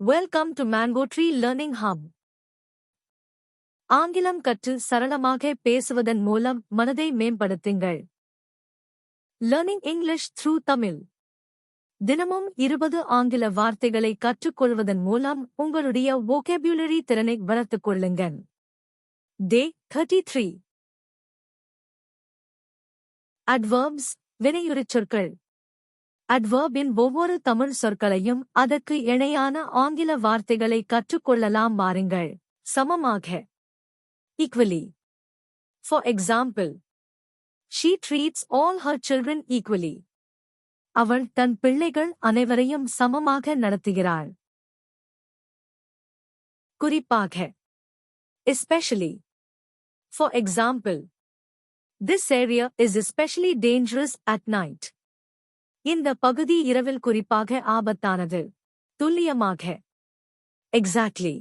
Welcome to mango tree learning hub ஆங்கிலம் கற்று சரளமாக பேசுவதன் மூலம் மனதை மேம்படுத்துங்கள். லேர்னிங் இங்கிலீஷ் த்ரூ தமிழ் தினமும் இருபது ஆங்கில வார்த்தைகளை கற்றுக்கொள்வதன் மூலம் உங்களுடைய வோகேபுலரி திறனை வளர்த்துக் கொள்ளுங்கள். டே தேர்ட்டி த்ரீ அட்வர்ப்ஸ் வினையுறுச் சொற்கள். அட்வர்பின் ஒவ்வொரு தமிழ் சொற்களையும் அதற்கு இணையான ஆங்கில வார்த்தைகளை கற்றுக்கொள்ளலாம் வாருங்கள் சமமாக equally for example she treats all her children equally அவள் தன் பிள்ளைகள் அனைவரையும் சமமாக நடத்துகிறாள் குறிப்பாக especially for example this area is especially dangerous at night இந்த பகுதி இரவில் குறிப்பாக ஆபத்தானது. துல்லியமாக. Exactly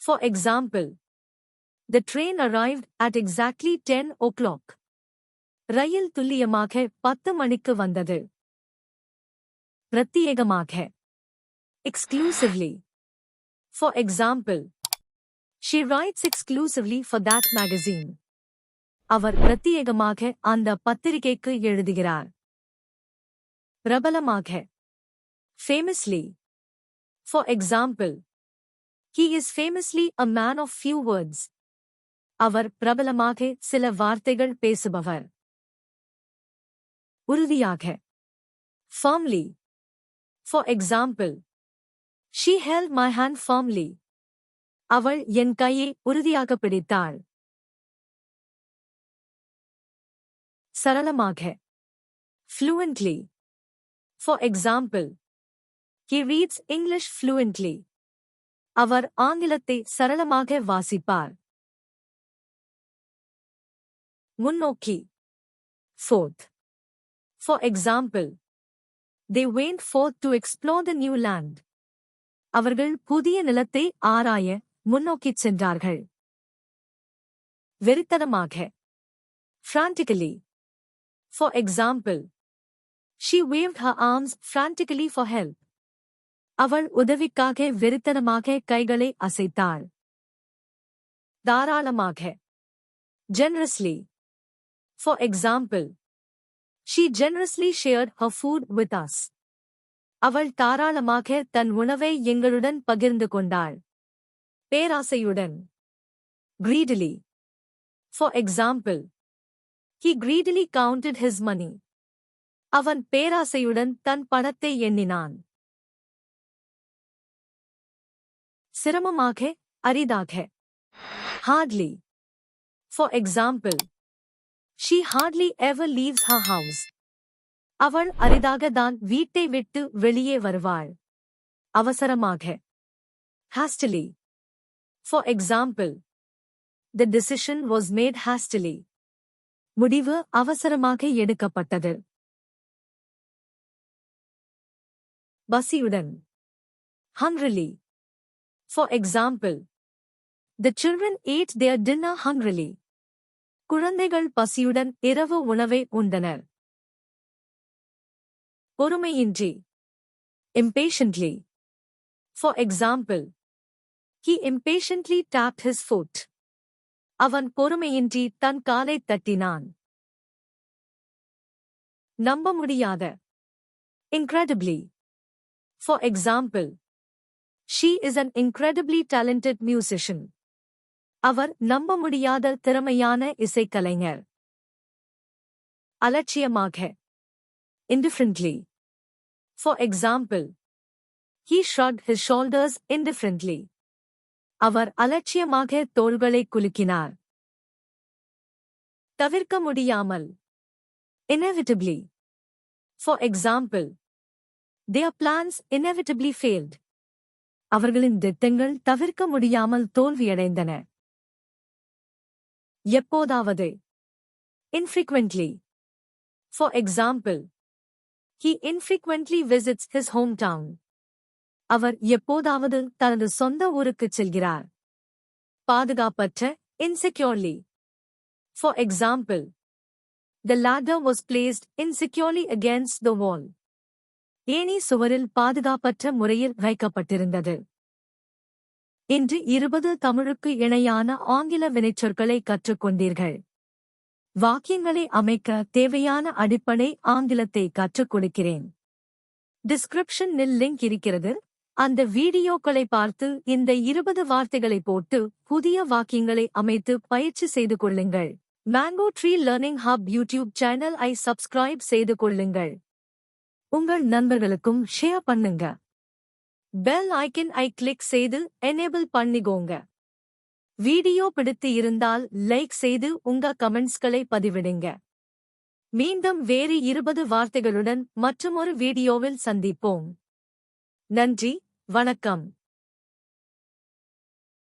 for example the train arrived at exactly ten o'clock ரயில் துல்லியமாக பத்து மணிக்கு வந்தது. பிரத்யேகமாக. Exclusively for example she writes exclusively for that magazine அவர் பிரத்யேகமாக அந்த பத்திரிகைக்கு எழுதுகிறார். பிரபலமாக. Famously for example he is famously a man of few words அவர் பிரபலமாக சில வார்த்தைகள் பேசுபவர். உறுதியாக. Firmly for example she held my hand firmly அவள் என் கையை உறுதியாக பிடித்தாள். சரளமாக. ஃப்ளூவன்ட்லி for example he reads English fluently அவர் ஆங்கிலத்தை சரளமாக வாசிப்பார் முன்னோக்கி fourth for example they went forth to explore the new land அவர்கள் புதிய நிலத்தை ஆராய முன்னோக்கிச் சென்றார்கள் வெறித்தனமாக frantically for example She waved her arms frantically for help. அவள் உதவிக்காக வெறித்தனமாக கைகளை அசைத்தாள் தாராளமாக generously for example she generously shared her food with us அவள் தாராளமாக தன் உணவை எங்களுடன் பகிர்ந்து கொண்டாள் பேராசையுடன் greedily for example he greedily counted his money அவன் பேராசையுடன் தன் பணத்தை எண்ணினான். சிரமமாக அரிதாக. Hardly for example she hardly ever leaves her house அவள் அரிதாக தான் வீட்டை விட்டு வெளியே வருவாள். அவசரமாக. Hastily for example the decision was made hastily முடிவு அவசரமாக எடுக்கப்பட்டது. பசியுடன் hungrily for example the children ate their dinner hungrily குழந்தைகள் பசியுடன் இரவு உணவை உண்டனர் பொறுமையின்றி impatiently for example he impatiently tapped his foot அவன் பொறுமையின்றி தன் காலை தட்டினான் நம்ப முடியாத incredibly For example, she is an incredibly talented musician. அவர் நம்ப முடியாத திறமையான இசைக்கலைஞர் அலட்சியமாக indifferently. For example, he shrugged his shoulders indifferently. அவர் அலட்சியமாக தோள்களை குலுக்கினார் தவிர்க்க முடியாமல் inevitably. For example, their plans inevitably failed. அவர்களின் திட்டங்கள் தவிர்க்க முடியாமல் தோல்வியடைந்தன எப்போதாவது infrequently for example he infrequently visits his hometown அவர் எப்போதாவது தனது சொந்த ஊருக்குச் செல்கிறார் பாதுகாப்பற்ற insecurely for example the ladder was placed insecurely against the wall ஏணி சுவரில் பாதுகாப்பற்ற முறையில் வைக்கப்பட்டிருந்தது. இன்று இருபது தமிழுக்கு இணையான ஆங்கில வினைச்சொற்களை கற்றுக்கொண்டீர்கள் வாக்கியங்களை அமைக்க தேவையான அடிப்படை ஆங்கிலத்தை கற்றுக் கொடுக்கிறேன். டிஸ்கிரிப்ஷனில் லிங்க் இருக்கிறது. அந்த வீடியோக்களை பார்த்து இந்த இருபது வார்த்தைகளை போட்டு புதிய வாக்கியங்களை அமைத்து பயிற்சி செய்து கொள்ளுங்கள். Mango tree learning hub YouTube channel ஐ சப்ஸ்கிரைப் செய்து கொள்ளுங்கள். உங்கள் நண்பர்களுக்கும் ஷேர் பண்ணுங்க. பெல் ஐக்கன் ஐ கிளிக் செய்து எனேபிள் பண்ணிக்கோங்க. வீடியோ பிடித்து இருந்தால் லைக் செய்து உங்க கமெண்ட்ஸ்களை பதிவிடுங்க. மீண்டும் வேறு இருபது வார்த்தைகளுடன் மற்றுமொரு வீடியோவில் சந்திப்போம். நன்றி வணக்கம்.